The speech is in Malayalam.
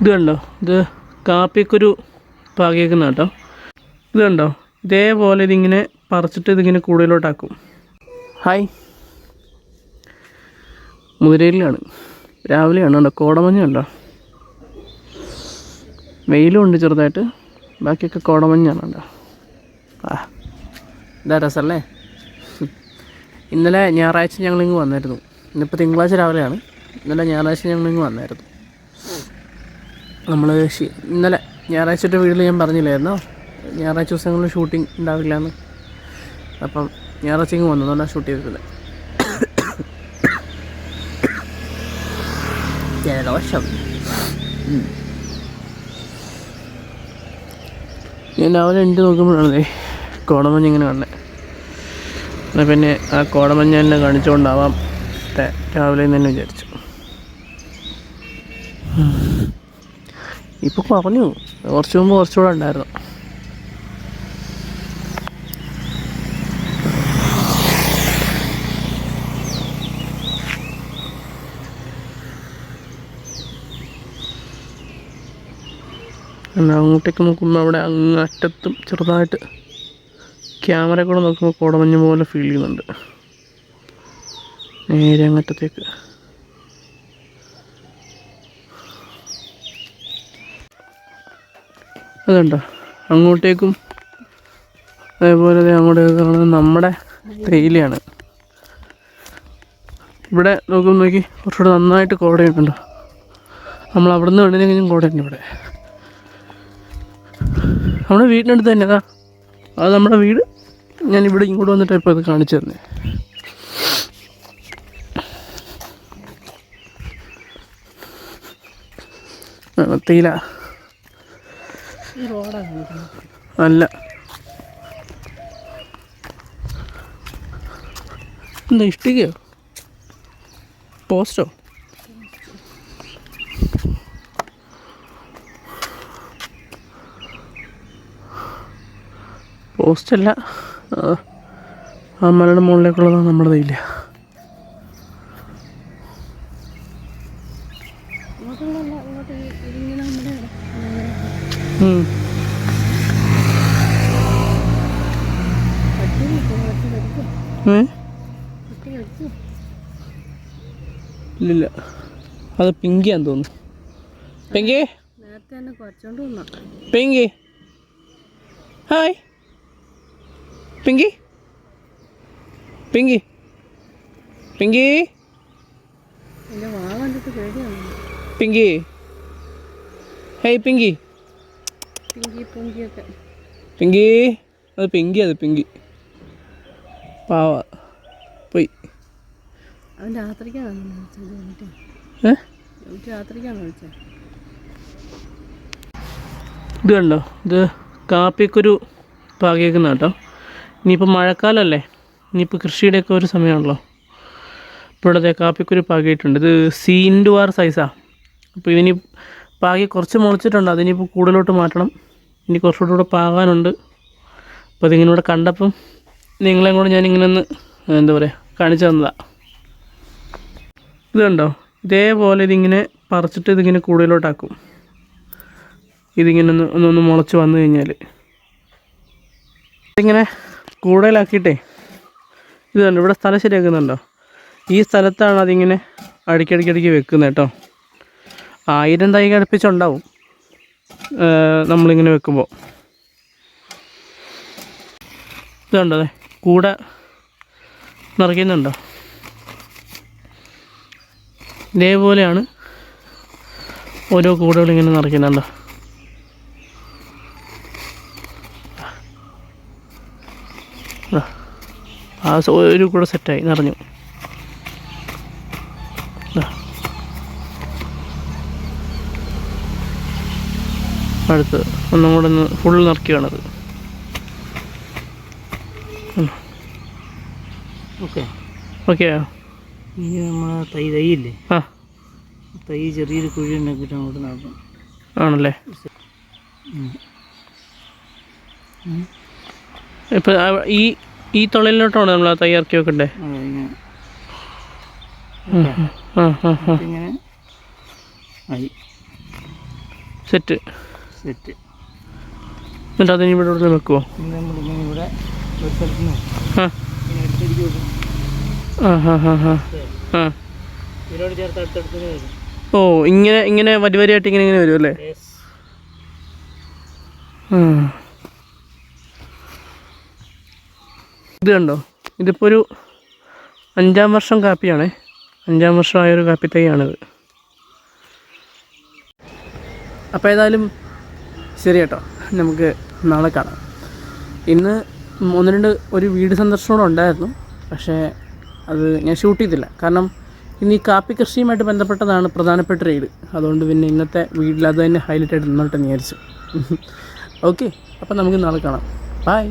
ഇത് കണ്ടോ ഇത് കാപ്പിക്കുരു പാകിയേക്കുന്ന കേട്ടോ. ഇത് കണ്ടോ ഇതേപോലെ ഇതിങ്ങനെ പറിച്ചിട്ട് ഇതിങ്ങനെ കൂടുതലോട്ടാക്കും. ഹായ്. മുതിരയിലാണ്. രാവിലെയാണ് കണ്ടോ കോടമഞ്ഞ കണ്ടോ വെയിലും ഉണ്ട് ചെറുതായിട്ട്. ബാക്കിയൊക്കെ കോടമഞ്ഞാണ് കണ്ടോ ആ ഇതാ രസമല്ലേ? ഇന്നലെ ഞായറാഴ്ച ഞങ്ങളിങ്ങ് വന്നായിരുന്നു. ഇന്നിപ്പോൾ തിങ്കളാഴ്ച രാവിലെയാണ്. ഇന്നലെ ഞായറാഴ്ച ഞങ്ങളിങ്ങ് വന്നായിരുന്നു. നമ്മൾ ഇന്നലെ ഞായറാഴ്ചത്തെ വീട്ടിൽ ഞാൻ പറഞ്ഞില്ലായിരുന്നോ? ഞായറാഴ്ച ദിവസങ്ങളിൽ ഷൂട്ടിംഗ് ഉണ്ടാവില്ല എന്ന് അപ്പം ഞായറാഴ്ചയ്ക്ക് വന്നു അതുകൊണ്ടാണ് ഷൂട്ട് ചെയ്തിരുന്നത് ജലദോഷം. ഞാൻ രാവിലെ എണീറ്റ് നോക്കുമ്പോഴാണേ കോടമഞ്ഞ് ഇങ്ങനെ കാണുന്നത് എന്നാൽ പിന്നെ ആ കോടമഞ്ഞ് എന്നെ കാണിച്ചുകൊണ്ടാവാം രാവിലെ തന്നെ വിചാരിച്ചു. ഇപ്പോൾ കുറഞ്ഞു. കുറച്ച് മുമ്പ് കുറച്ചുകൂടെ ഉണ്ടായിരുന്നു. എന്നാൽ അങ്ങോട്ടേക്ക് നോക്കുമ്പോൾ അവിടെ അങ്ങ് അറ്റത്തും ചെറുതായിട്ട് ക്യാമറ കൂടെ നോക്കുമ്പോൾ കോടമഞ്ഞ് പോലെ ഫീൽ ചെയ്യുന്നുണ്ട്. നേരെ അങ്ങറ്റത്തേക്ക്. അതുണ്ടോ? അങ്ങോട്ടേക്കും അതേപോലെ അങ്ങോട്ടേക്ക് കാണുന്നത് നമ്മുടെ തേയിലയാണ്. ഇവിടെ നോക്കുമ്പോൾ നോക്കി കുറച്ചുകൂടെ നന്നായിട്ട് കോടയുണ്ടല്ലോ നമ്മൾ അവിടെ നിന്ന് വേണമെങ്കിലും കോടയുണ്ട് ഇവിടെ. നമ്മുടെ വീടിനടുത്ത് തന്നെ അതാ. അത് നമ്മുടെ വീട്. ഞാൻ ഇവിടെ ഇങ്ങോട്ട് വന്നിട്ട് ഇപ്പോൾ അത് കാണിച്ചു തന്നെ. തേയില. അല്ല. എന്താ ഇഷ്ടികയോ? പോസ്റ്റോ? പോസ്റ്റല്ല. ആ, മലയുടെ മുകളിലേക്കുള്ളതാണ് നമ്മുടെ തേയില ഇല്ലില്ല. അത് പിങ്കിയാന്ന് തോന്നുന്നു. പെങ്കി? പെങ്കി. ഹായ്. പിങ്കി. പിങ്കി. പിങ്കി. പിങ്കി. ഹേയ് പിങ്കി. പിങ്കി അത് പിങ്കി അത് പിങ്കി. പാവ. പോയി. അവൻ രാത്രിക്കാണ് ഇത് കണ്ടോ? ഇത് കാപ്പിക്കൊരു പാകിയേക്കുന്ന കേട്ടോ. ഇനിയിപ്പോൾ മഴക്കാലമല്ലേ ഇനിയിപ്പോൾ കൃഷിയുടെയൊക്കെ ഒരു സമയമാണല്ലോ. ഇപ്പോൾ ഇവിടെ ദേ കാപ്പിക്കുരു പാകിയിട്ടുണ്ട്. ഇത് സി ഇന്റു ആർ സൈസാണ് അപ്പോൾ ഇതിനി പാകി കുറച്ച് മുളച്ചിട്ടുണ്ട്. അതിനിപ്പോൾ കൂടുതലോട്ട് മാറ്റണം. ഇനി കുറച്ചുകൂടെ കൂടെ പാകാനുണ്ട്. അപ്പോൾ അതിങ്ങനെ ഇവിടെ കണ്ടപ്പം നിങ്ങളെയും കൂടെ ഞാനിങ്ങനെ ഒന്ന് എന്താ പറയുക കാണിച്ചു തന്നതാണ് ഇത് കണ്ടോ? ഇതേപോലെ ഇതിങ്ങനെ പറിച്ചിട്ട് ഇതിങ്ങനെ കൂടുതലോട്ടാക്കും. ഇതിങ്ങനെ ഒന്ന് ഒന്നൊന്ന് മുളച്ച് വന്നു കഴിഞ്ഞാൽ ഇതിങ്ങനെ കൂടുതലാക്കിയിട്ടേ ഇത് കണ്ടോ? ഇവിടെ സ്ഥലം ശരിയാക്കുന്നുണ്ടോ? ഈ സ്ഥലത്താണ് അതിങ്ങനെ അടിക്കടിക്കടിക്ക് വെക്കുന്നത് കേട്ടോ. ആയിരം തൈ അടുപ്പിച്ചുണ്ടാവും നമ്മളിങ്ങനെ വെക്കുമ്പോൾ ഇത് കണ്ടോ അതെ കൂടെ നിറയ്ക്കുന്നുണ്ടോ? ഇതേപോലെയാണ് ഓരോ കൂടുകളിങ്ങനെ നിറയ്ക്കുന്നുണ്ടോ? ആ. ഒരു കൂടെ സെറ്റായി നിറഞ്ഞു. അടുത്ത് ഒന്നും കൂടെ ഒന്ന് ഫുൾ നിറക്കുകയാണത് ഓക്കെ. ഓക്കെ. നമ്മൾ നമ്മളെ തൈ തൈയില്ലേ? ആ. തൈ ചെറിയൊരു കുഴി ഉണ്ടാക്കിയിട്ട് അങ്ങോട്ട് നടക്കും ആണല്ലേ? ഇപ്പം ഈ ഈ തുളയിലോട്ടാണ് നമ്മൾ ആ തയ്യാറാക്കി വെക്കണ്ടേ അതെ ഇങ്ങനെ. ആ ആ ആ സെറ്റ്. സെറ്റ്. എന്നിട്ട് അതിന് ഇവിടെ ഇവിടെ വെക്കുമോ ഇവിടെ ഒരു സ്ഥലത്ത് ഓ ഇങ്ങനെ ഇങ്ങനെ വരി. വരിയായിട്ട് ഇങ്ങനെ ഇങ്ങനെ വരും അല്ലേ. ഇത് കണ്ടോ? ഇതിപ്പോൾ ഒരു അഞ്ചാം വർഷം കാപ്പിയാണേ. അഞ്ചാം വർഷമായൊരു കാപ്പി തൈയാണിത് അപ്പോൾ ഏതായാലും ശരി കേട്ടോ. നമുക്ക് നാളെ കാണാം. ഇന്ന് ഒന്ന് രണ്ട് ഒരു വീട് സന്ദർശനം കൂടെ ഉണ്ടായിരുന്നു. പക്ഷേ അത് ഞാൻ ഷൂട്ട് ചെയ്തില്ല. കാരണം ഇന്ന് ഈ കാപ്പി കൃഷിയുമായിട്ട് ബന്ധപ്പെട്ടതാണ് പ്രധാനപ്പെട്ട റെയ്ഡ് അതുകൊണ്ട് പിന്നെ ഇന്നത്തെ വീട്ടിൽ അത് തന്നെ ഹൈലൈറ്റ് ആയിട്ട് നിന്നോട്ടെ എന്ന് വിചാരിച്ചു. ഓക്കെ അപ്പം നമുക്ക് നാളെ കാണാം. ബൈ